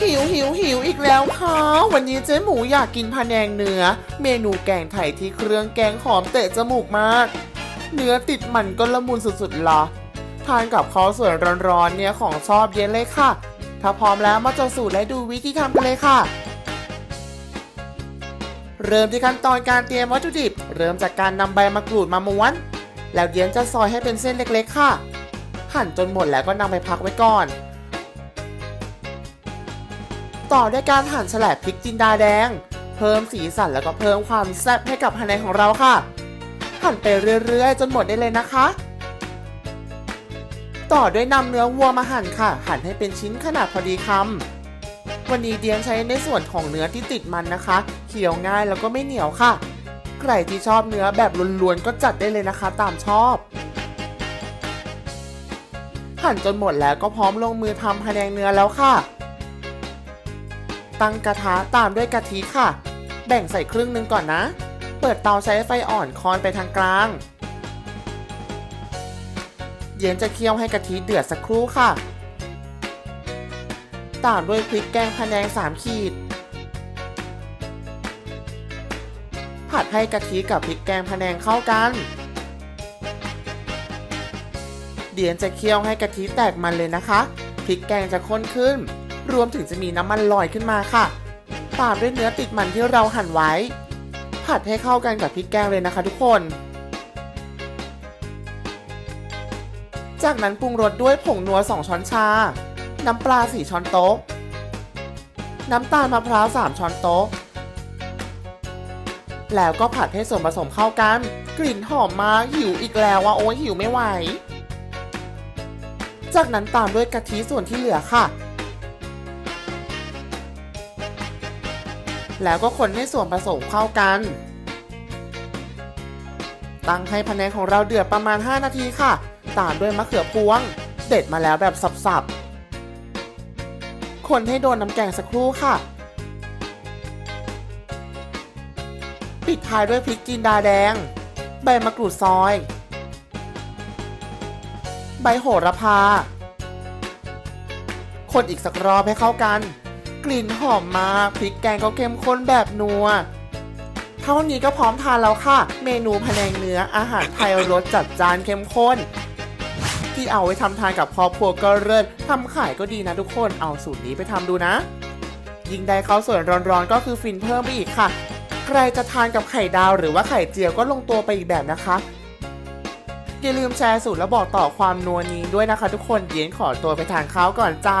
หิวหิวหิวอีกแล้วค่ะ วันนี้เจ๊หมูอยากกินพะแนงเนื้อ เมนูแกงไทยที่เครื่องแกงหอมเตะจมูกมาก เนื้อติดมันก็ละมุนสุดๆละทานกับข้าวสวยร้อนๆเนี่ยของชอบเย็นเลยค่ะ ถ้าพร้อมแล้วมาจดสูตรและดูวิธีทำกันเลยค่ะ เริ่มที่ขั้นตอนการเตรียมวัตถุดิบ เริ่มจากการนำใบมะกรูดมาม้วน แล้วเดียนจะซอยให้เป็นเส้นเล็กๆ ค่ะ หั่นจนหมดแล้วก็นำไปพักไว้ก่อน ต่อด้วยการหั่นแฉลบพริกจินดาแดง เพิ่มสีสันแล้วก็เพิ่มความแซ่บให้กับพะแนของเราค่ะ หั่นไปเรื่อยๆ จนหมดได้เลยนะคะ ต่อด้วยนำเนื้อวัวมาหั่นค่ะ หั่นให้เป็นชิ้นขนาดพอดีคำวันนี้เดียนใช้ในส่วนของเนื้อที่ติดมันนะคะเคี้ยวง่ายแล้วก็ไม่เหนียวค่ะ ใครที่ชอบเนื้อแบบล้วนๆก็จัดได้เลยนะคะ ตามชอบหั่นจนหมดแล้วก็พร้อมลงมือทำพะแนงเนื้อแล้วค่ะ ตั้งกระทะตามด้วยกะทิค่ะ แบ่งใส่ครึ่งหนึงก่อนนะ เปิดเตาใช้ไฟอ่อนคอนไปทางกลาง เย็นจะเคี่ยวให้กะทิเดือดสักครู่ค่ะ ตามด้วยพริกแกงพะแนง3ขีด ผัดให้กะทิกับพริกแกงพะแนงเข้ากัน เดี๋ยนจะเคี่ยวให้กะทิแตกมันเลยนะคะ พริกแกงจะข้นขึ้น รวมถึงจะมีน้ำมันลอยขึ้นมาค่ะ ตามด้วยเนื้อติดมันที่เราหั่นไว้ ผัดให้เข้ากันกับพริกแกงเลยนะคะ ทุกคน จากนั้นปรุงรสด้วยผงนัว 2 ช้อนชา น้ำปลา 4 ช้อนโต๊ะ น้ำตาลมะพร้าว 3 ช้อนโต๊ะ แล้วก็ผัดให้ส่วนผสมเข้ากัน กลิ่นหอมมากหิวอีกแล้วว่าโอ้ยหิวไม่ไหวจากนั้นตามด้วยกะทิส่วนที่เหลือค่ะ แล้วก็คนให้ส่วนผสมเข้ากัน ตั้งให้พะแนงของเราเดือดประมาณ 5 นาทีค่ะ ตามด้วยมะเขือพวง เด็ดมาแล้วแบบสับๆ คนให้โดนน้ำแกงสักครู่ค่ะ ปิดท้ายด้วยพริกจินดาแดง ใบมะกรูดซอย ใบโหระพา คนอีกสักรอบให้เข้ากัน กลิ่นหอมมากพริกแกงก็เข้มข้นแบบนัว เท่านี้ก็พร้อมทานแล้วค่ะ เมนูพะแนงเนื้ออาหารไทยรสจัดจานเข้มข้น ที่เอาไว้ทำทานกับครอบครัวก็เลิศทำขายก็ดีนะทุกคนเอาสูตรนี้ไปทำดูนะ ยิ่งได้ข้าวสวยร้อนๆก็คือฟินเพิ่มไปอีกค่ะ ใครจะทานกับไข่ดาวหรือว่าไข่เจียวก็ลงตัวไปอีกแบบนะคะอย่าลืมแชร์สูตรและบอกต่อความนัวนี้ด้วยนะคะทุกคนเดียนขอตัวไปทานข้าวก่อนจ้า